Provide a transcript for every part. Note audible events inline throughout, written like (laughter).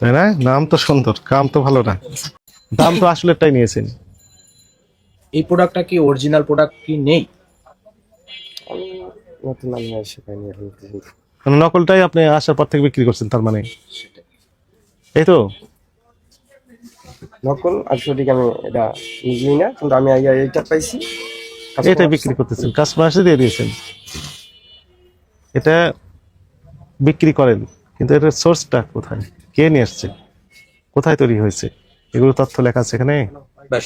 তাই না? নাম তো সুন্দর কাম তো ভালো না। দাম তো আসলেটাই নিয়েছেন। এই প্রোডাক্টটা কি অরিজিনাল প্রোডাক্ট কি নেই? নতুন আমি এসে পাইনি এখন মানে নকলটাই আপনি আসার পর থেকে বিক্রি করছেন তার মানে? এই তো? নকল আর সঠিক আমি এটা নিজেই না কিন্তু আমি আগে এইটা পাইছি। এটাই বিক্রি করতেছেন কাস্টমার এসে দিয়ে দিয়েছেন। এটা বিক্রি করেন। কিন্তু এটার সোর্সটা কোথায়? কে নিয়ে আসছে? কোথায় তৈরি হয়েছে? এগুলো তথ্য লেখা আছে এখানে?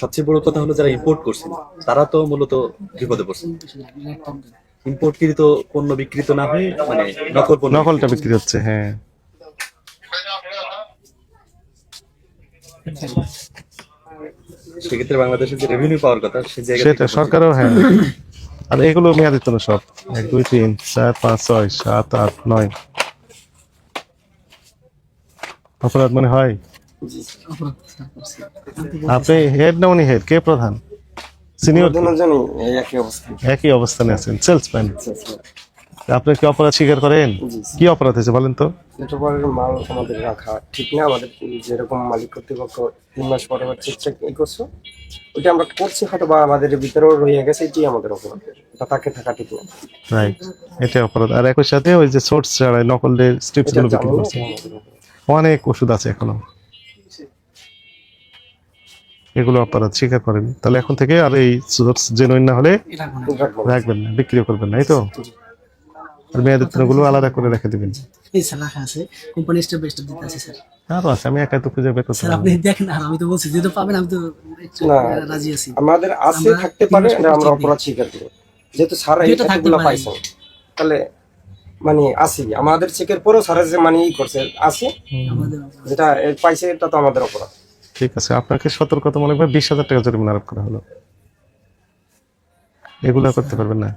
সবচেয়ে বড় কথা হলো যারা ইম্পোর্ট করছে তারা তো মূলত বিপদে পড়ছে। ইম্পোর্টকৃত পণ্য বিকৃত না হয়ে মানে নকল পণ্য নকলটা বিক্রি হচ্ছে হ্যাঁ। সেক্ষেত্রে বাংলাদেশের যে রেভিনিউ পাওয়ার কথা সে জায়গা সেটা সরকারও হ্যাঁ। আর এগুলো মেয়াদি তো না সব? এক দুই তিন চার পাঁচ ছয় সাত আট নয়। অপরাধ মনে হয়? আপনি হেড না উনি হেড? কে প্রধান? সিনিয়র একই অবস্থা। একই অবস্থানে আছেন সেলসম্যান। আপনি কি অপরাধ স্বীকার করেন? কি অপরাধ হয়েছে বলেন তো? মাল আমাদের রাখা ঠিক না? আমাদের যেরকম মালিক কর্তৃপক্ষ তিন মাস পরে চেক চেক ই করছ ওইটা আমরা করছি হয়তো বা আমাদের ভিতরেও রয়ে গেছে এটি আমাদের অপরাধ। এটা তাকে থাকা ঠিক না। রাইট এটা অপরাধ। আর একই সাথে ওই যে সোর্স ছাড়া নকলের স্ট্রিপসগুলো বিক্রি করছে। অনেক ওষুধ আছে এখনও। এগুলো অপরাধ স্বীকার করেন। তাহলে এখন থেকে আর এই জেনুইন না হলে রাখবেন না বিক্রিও করবেন না এই তো? আর মেয়াদেরগুলো আলাদা করে রেখে দিবেন। এই স্যার রাখা আছে। কোম্পানি স্টেপ বাই স্টেপ দিতে আছে স্যার। আরও আছে আমি একাই তো খুঁজে বের করতে স্যার আপনি দেখেন আর আমি তো বলছি যেহেতু পাবেন আমি তো রাজি আছি। আমাদের আছে থাকতে পারে আমরা অপরাধ স্বীকার করি। যেহেতু স্যার। পাইছেন তাহলে মানে আসি আমাদের চেকের পরেও স্যার যে মানে ই করছে আমাদের যেটা পাইছে এটা তো আমাদের অপরাধ। ঠিক আছে আপনাকে সতর্কতামূলক ভাবে বিশ হাজার টাকা জরিমানা আরোপ করা হলো। এগুলো করতে পারবেন না।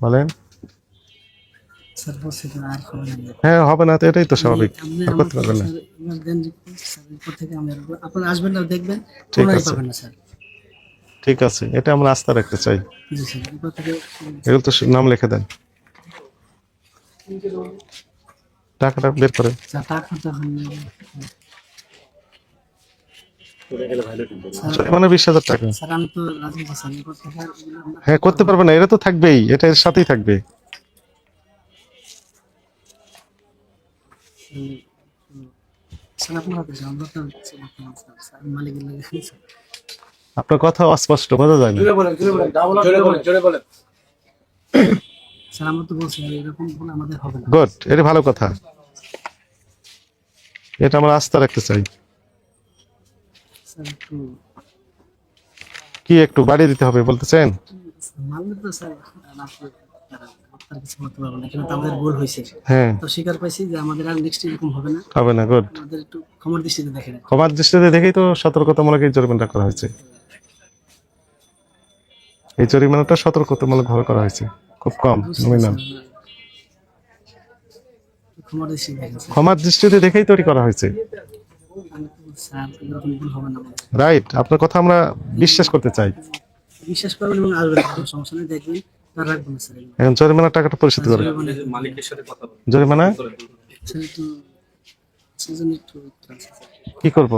বলেন। হ্যাঁ হবে না তো এটাই তো স্বাভাবিক। আর করতে পারবেন না। আপনারা আসবেন না দেখবেন। ঠিক আছে। ঠিক আছে এটা আমরা আস্থা রাখতে চাই। এগুলো তো নাম লিখে দেন। টাকাটা বের এখন নেই। মানে বিশ হাজার টাকা। হ্যাঁ করতে পারবেন না এটা তো থাকবেই এটা এর সাথেই থাকবে। স্যার আপনারা আমরা তো মালিকের লাগে আপনার কথা অস্পষ্ট বোঝা যায় না। জোরে বলেন জোরে বলেন স্যার আমরা তো বলছি এরকম ভুল আমাদের হবে না। গুড এটা ভালো কথা। এটা আমরা আস্থা রাখতে চাই। কি একটু বাড়িয়ে দিতে হবে বলতেছেন? মানলে তো স্যার আপনি আপনার কিছু করতে পারব না কিন্তু আমাদের ভুল হয়েছে। হ্যাঁ। তো স্বীকার পাইছি যে আমাদের আর নেক্সট এরকম হবে না। হবে না গুড আমাদের একটু ক্ষমার দৃষ্টিতে দেখেই তো সতর্কতামূলক এই জরিমানাটা করা হয়েছে। এই জরিমানাটা সতর্কতামূলক ভাবে করা হয়েছে। খুব কম নমিনাল ক্ষমার দৃষ্টিতে দেখেন স্যার ক্ষমার দৃষ্টিতে দেখেই তৈরি করা হয়েছে। রাইট আপনার কথা আমরা বিশ্বাস করতে চাই। বিশ্বাস করবেন এবং আসবেন সমস্যা নেই দেখবেন তার রাখব স্যার। এখন জরিমানার টাকাটা পরিশোধ করে মানে মালিকের সাথে কথা জরিমানা? কি করব?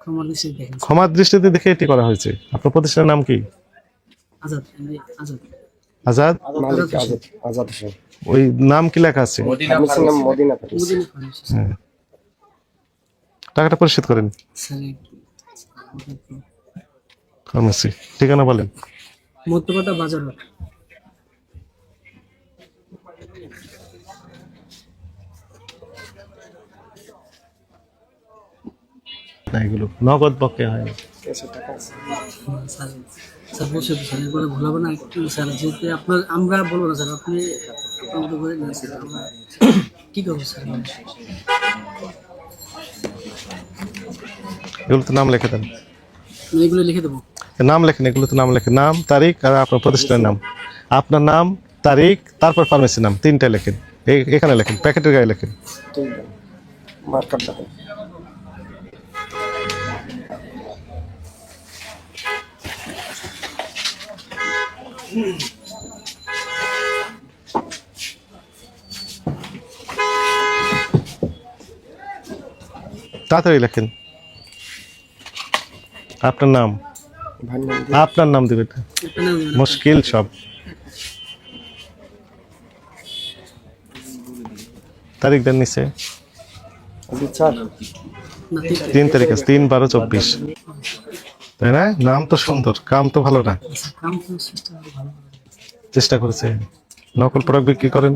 ক্ষমার দৃষ্টিতে দেখে এটি করা হয়েছে। আপনার প্রতিষ্ঠানের নাম কি? আজাদ আজাদ আজাদ। মালিক আজাদ আজাদ হোসেন। ওই নাম কি লেখা আছে? হ্যাঁ। টাকাটা পরিশোধ করেন। ফার্মেসি। ঠিকানা বলেন। মধ্যপাটা বাজার না এগুলো। নগদ বকে হয় না। দেড়শো টাকা আছে। স্যার স্যার বসে তো স্যার এরপরে না। একটু স্যার যেহেতু আপনার আমরা বলব না স্যার আপনি আমাদের করে নেন স্যার আমরা (coughs) কি করব স্যার? এগুলো তো নাম লিখে দেন। এগুলো লিখে দেবো। নাম লেখেন এগুলো তো নাম লেখেন। নাম তারিখ আর আপনার প্রতিষ্ঠানের নাম। আপনার নাম তারিখ তারপর ফার্মেসি নাম তিনটা লেখেন। এখানে লেখেন প্যাকেটের গায়ে লেখেন। তাড়াতাড়ি লেখেন। আপনার নাম? আপনার নাম দেবে মুশকিল সব। তারিখ দেন নিচে। তিন তারিখ আছে তিন বারো চব্বিশ। তাই না? নাম তো সুন্দর, কাম তো ভালো না। চেষ্টা করেছে। নকল প্রোডাক্ট বিক্রি করেন।